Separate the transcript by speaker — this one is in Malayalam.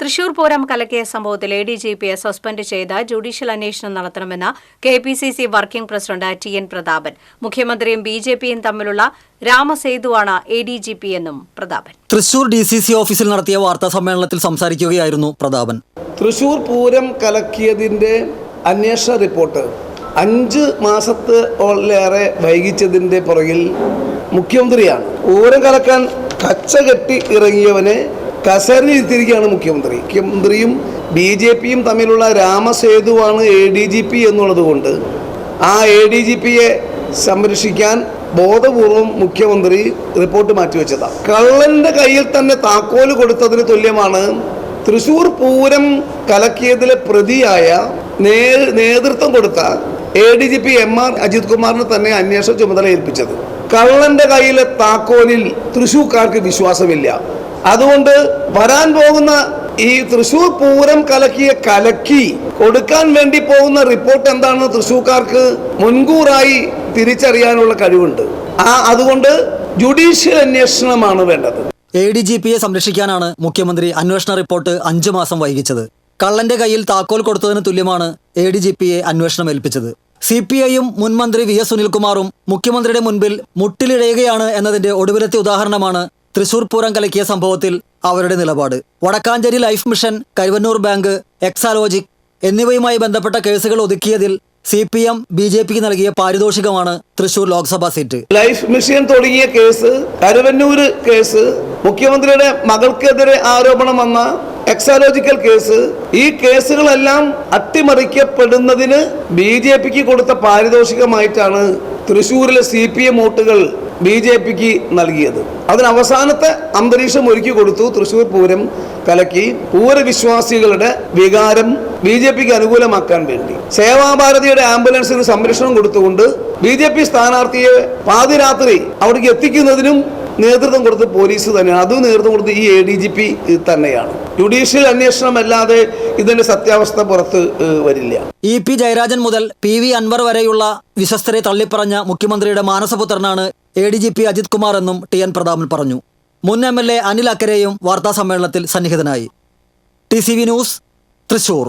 Speaker 1: തൃശൂർ പൂരം കലക്കിയ സംഭവത്തിൽ എ ഡി ജി പിയെ സസ്പെൻഡ് ചെയ്ത് ജുഡീഷ്യൽ അന്വേഷണം നടത്തണമെന്ന് K P C C working president T N Prathapan. മുഖ്യമന്ത്രിയും ബി ജെ പിയും തമ്മിലുള്ള രാമസേതുവാണ് എ ഡി ജി പി എന്നും Prathapan.
Speaker 2: Thrissur D C C ഓഫീസിൽ നടത്തിയ വാർത്താ സമ്മേളനത്തിൽ സംസാരിക്കുകയായിരുന്നു പ്രതാപൻ.
Speaker 3: തൃശൂർ പൂരം കലക്കിയതിന്റെ അന്വേഷണ റിപ്പോർട്ട് അഞ്ച് മാസത്തോളേറെ വൈകിച്ചതിന്റെ പുറകിൽ മുഖ്യമന്ത്രിയാണ്. പൂരം കലക്കാൻ കച്ച കെട്ടി ഇറങ്ങിയവനെ കസേരയിൽ മുഖ്യമന്ത്രി. മുഖ്യമന്ത്രിയും ബി ജെ പിയും തമ്മിലുള്ള രാമസേതുവാണ് എ ഡി ജി പി എന്നുള്ളത് കൊണ്ട് ആ എ ഡി ജി പിയെ സംരക്ഷിക്കാൻ ബോധപൂർവം മുഖ്യമന്ത്രി റിപ്പോർട്ട് മാറ്റിവെച്ചതാണ് കള്ളന്റെ കയ്യിൽ തന്നെ താക്കോൽ കൊടുത്തതിന് തുല്യമാണ് തൃശൂർ പൂരം കലക്കിയതിലെ പ്രതിയായ നേതൃത്വം കൊടുത്ത A D G P M R Ajith കുമാറിന് തന്നെ അന്വേഷണ ചുമതല ഏൽപ്പിച്ചത്. കള്ളന്റെ കയ്യിലെ താക്കോലിൽ തൃശൂർക്കാർക്ക് വിശ്വാസമില്ല. അതുകൊണ്ട് വരാൻ പോകുന്ന ഈ തൃശൂർ പൂരം കലക്കിയ കലക്കി കൊടുക്കാൻ വേണ്ടി പോകുന്ന റിപ്പോർട്ട് എന്താണെന്ന് തൃശൂർക്കാർക്ക് മുൻകൂറായി തിരിച്ചറിയാനുള്ള കഴിവുണ്ട്. ആ അതുകൊണ്ട് ജുഡീഷ്യൽ അന്വേഷണമാണ് വേണ്ടത്.
Speaker 2: എ ഡി ജി പിയെ സംരക്ഷിക്കാനാണ് മുഖ്യമന്ത്രി അന്വേഷണ റിപ്പോർട്ട് അഞ്ചു മാസം വൈകിച്ചത്. കള്ളന്റെ കയ്യിൽ താക്കോൽ കൊടുത്തതിന് തുല്യമാണ് എ ഡി ജി പിയെ അന്വേഷണം ഏൽപ്പിച്ചത്. സി പി ഐയും മുൻമന്ത്രി വി എസ് സുനിൽകുമാറും മുഖ്യമന്ത്രിയുടെ മുൻപിൽ മുട്ടിലിഴയുകയാണ് എന്നതിന്റെ ഒടുവിലത്തെ ഉദാഹരണമാണ് തൃശൂർ പൂരം കലക്കിയ സംഭവത്തിൽ അവരുടെ നിലപാട്. Wadakkanchery life mission Karuvannur bank Exalogic എന്നിവയുമായി ബന്ധപ്പെട്ട കേസുകൾ ഒതുക്കിയതിൽ C P M B J പിക്ക് നൽകിയ പാരിതോഷികമാണ് Thrissur Lok Sabha seat.
Speaker 3: Life mission തുടങ്ങിയ കേസ് കരുവന്നൂർ കേസ് മുഖ്യമന്ത്രിയുടെ മകൾക്കെതിരെ ആരോപണം വന്ന എക്സാലോജിക്കൽ കേസ് ഈ കേസുകളെല്ലാം അട്ടിമറിക്കപ്പെടുന്നതിന് ബി ജെ പിക്ക് കൊടുത്ത പാരിതോഷികമായിട്ടാണ് തൃശ്ശൂരിലെ സി പി എം വോട്ടുകൾ ബി ജെ പിക്ക് നൽകിയത്. അതിന് അവസാനത്തെ അന്തരീക്ഷം ഒരുക്കി കൊടുത്തു തൃശ്ശൂർ പൂരം കലക്കി പൂരവിശ്വാസികളുടെ വികാരം ബി ജെ പിക്ക് അനുകൂലമാക്കാൻ വേണ്ടി. സേവാഭാരതിയുടെ ആംബുലൻസിന് സംരക്ഷണം കൊടുത്തുകൊണ്ട് ബി ജെ പി സ്ഥാനാർത്ഥിയെ പാതിരാത്രി അവിടേക്ക് എത്തിക്കുന്നതിനും നേതൃത്വം കൊടുത്ത് പോലീസ് തന്നെയാണ്. അതും നേതൃത്വം കൊടുത്ത് ഈ എ ഡി ജി പി തന്നെയാണ്. ജുഡീഷ്യൽ അന്വേഷണമല്ലാതെ ഇതിന്റെ സത്യാവസ്ഥ പുറത്ത് വരില്ല.
Speaker 2: ഇ പി ജയരാജൻ മുതൽ പി വി അൻവർ വരെയുള്ള വിശ്വസ്തരെ തള്ളിപ്പറഞ്ഞ മുഖ്യമന്ത്രിയുടെ മാനസപുത്രനാണ് A D G P Ajith Kumar എന്നും ടി എൻ പ്രതാപൻ പറഞ്ഞു. മുൻ എം എൽ എ അനിൽ അക്കരെയും വാർത്താ സമ്മേളനത്തിൽ സന്നിഹിതനായി. T C V news Thrissur.